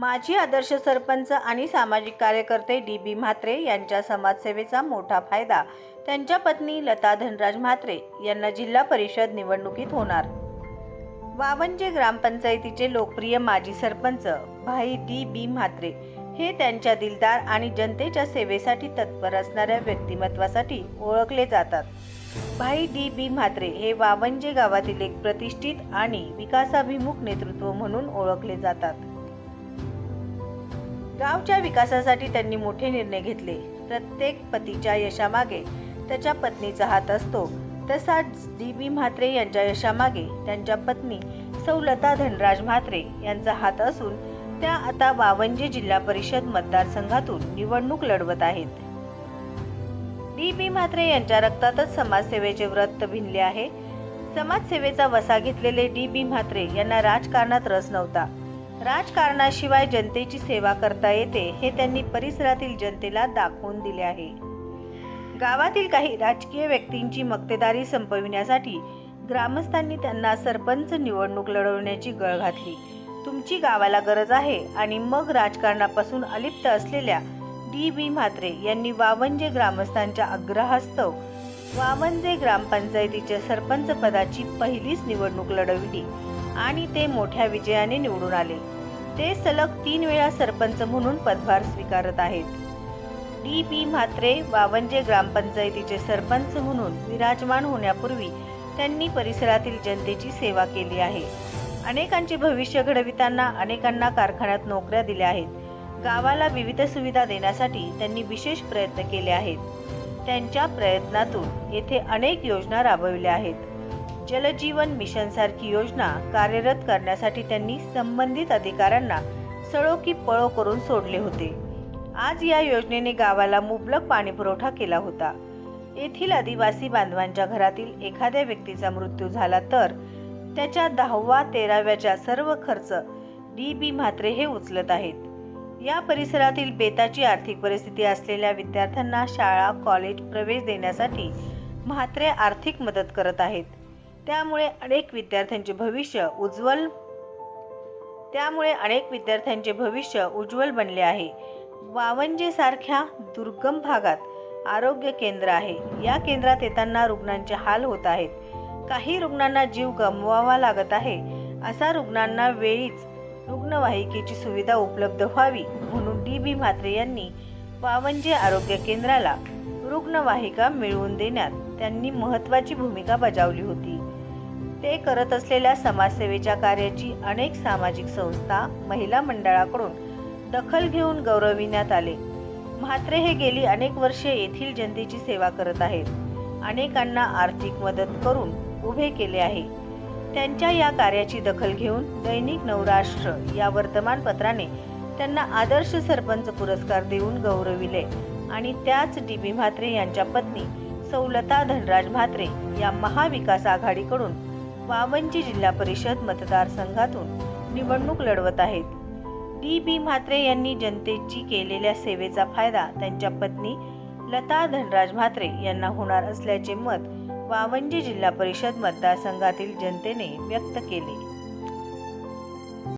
माजी आदर्श सरपंच आणि सामाजिक कार्यकर्ते डी बी म्हात्रे यांच्या समाजसेवेचा मोठा फायदा. त्यांच्या पत्नी लता धनराज म्हात्रे यांना जिल्हा परिषद निवडणुकीत होणार. वावंजे ग्रामपंचायतीचे लोकप्रिय माजी सरपंच भाई डी बी म्हात्रे हे त्यांच्या दिलदार आणि जनतेच्या सेवेसाठी तत्पर असणाऱ्या व्यक्तिमत्वासाठी ओळखले जातात. भाई डी बी म्हात्रे हे वावंजे गावातील एक प्रतिष्ठित आणि विकासाभिमुख नेतृत्व म्हणून ओळखले जातात. गावच्या विकासासाठी त्यांनी मोठे निर्णय घेतले. प्रत्येक पतीच्या यशामागे त्याच्या पत्नीचा हात असतो. तसाच डी बी म्हात्रे यांच्या यशामागे त्यांच्या पत्नी सौलता धनराज म्हात्रे यांचा हात असून त्या आता वावंजे जिल्हा परिषद मतदारसंघातून निवडणूक लढवत आहेत. डी बी म्हात्रे यांच्या रक्तातच समाजसेवेचे व्रत भिनले आहे. समाजसेवेचा वसा घेतलेले डी बी म्हात्रे यांना राजकारणात रस नव्हता. राजकारणाशिवाय जनतेची सेवा करता येते हे त्यांनी परिसरातील जनतेला दाखवून दिले आहे. गावातील काही राजकीय व्यक्तींची मक्तेदारी संपविण्यासाठी ग्रामस्थांनी त्यांना सरपंच निवडणूक लढवण्याची गळ घातली. तुमची गावाला गरज आहे आणि मग राजकारणापासून अलिप्त असलेल्या डी. बी. म्हात्रे यांनी वावंजे ग्रामस्थांच्या आग्रहास्तव वावंजे ग्रामपंचायतीच्या सरपंच पदाची पहिलीच निवडणूक लढविली. आणि ते मोठ्या विजयाने निवडून आले. ते सलग तीन वेळा सरपंच म्हणून पदभार स्वीकारत आहेत. डी पी म्हात्रे वावंजे ग्रामपंचायतीचे सरपंच म्हणून विराजमान होण्यापूर्वी त्यांनी परिसरातील जनतेची सेवा केली आहे. अनेकांचे भविष्य घडविताना अनेकांना कारखान्यात नोकऱ्या दिल्या आहेत. गावाला विविध सुविधा देण्यासाठी त्यांनी विशेष प्रयत्न केले आहेत. त्यांच्या प्रयत्नातून येथे अनेक योजना राबविल्या आहेत. जलजीवन मिशन सारखी योजना कार्यरत करण्यासाठी त्यांनी संबंधित अधिकाऱ्यांना सळो की पळो करून सोडले होते. आज या योजनेने गावाला मुबलक पाणी पुरवठा केला होता. येथील आदिवासी बांधवांच्या घरातील एखाद्या व्यक्तीचा मृत्यू झाला तर त्याच्या दहावा तेराव्याच्या सर्व खर्च डी बी म्हात्रे हे उचलत आहेत. या परिसरातील बेताची आर्थिक परिस्थिती असलेल्या विद्यार्थ्यांना शाळा कॉलेज प्रवेश देण्यासाठी म्हात्रे आर्थिक मदत करत आहेत. त्यामुळे अनेक विद्यार्थ्यांचे भविष्य उज्ज्वल त्यामुळे अनेक विद्यार्थ्यांचे भविष्य उज्ज्वल बनले आहे. वावंजेसारख्या दुर्गम भागात आरोग्य केंद्र आहे. या केंद्रात येताना रुग्णांचे हाल होत आहेत. काही रुग्णांना जीव गमवावा लागत आहे. असा रुग्णांना वेळीच रुग्णवाहिकेची सुविधा उपलब्ध व्हावी म्हणून डी बी म्हात्रे यांनी वावंजे आरोग्य केंद्राला रुग्णवाहिका मिळवून देण्यात त्यांनी महत्त्वाची भूमिका बजावली होती. ते करत असलेल्या समाजसेवेच्या कार्याची अनेक सामाजिक संस्था महिला मंडळाकडून दखल घेऊन गौरविण्यात आले. म्हात्रे हे गेली अनेक वर्षे येथील जनतेची सेवा करत आहेत. अनेकांना आर्थिक मदत करून उभे केले आहे. त्यांच्या या कार्याची दखल घेऊन दैनिक नवराष्ट्र या वर्तमानपत्राने त्यांना आदर्श सरपंच पुरस्कार देऊन गौरविले आणि त्याच डी बी म्हात्रे यांच्या पत्नी सौलता धनराज म्हात्रे या महाविकास आघाडीकडून वावंजी जिल्हा परिषद मतदारसंघातून निवडणूक लढवत आहेत. डी बी म्हात्रे यांनी जनतेची केलेल्या सेवेचा फायदा त्यांच्या पत्नी लता धनराज म्हात्रे यांना होणार असल्याचे मत वावंजी जिल्हा परिषद मतदारसंघातील जनतेने व्यक्त केले.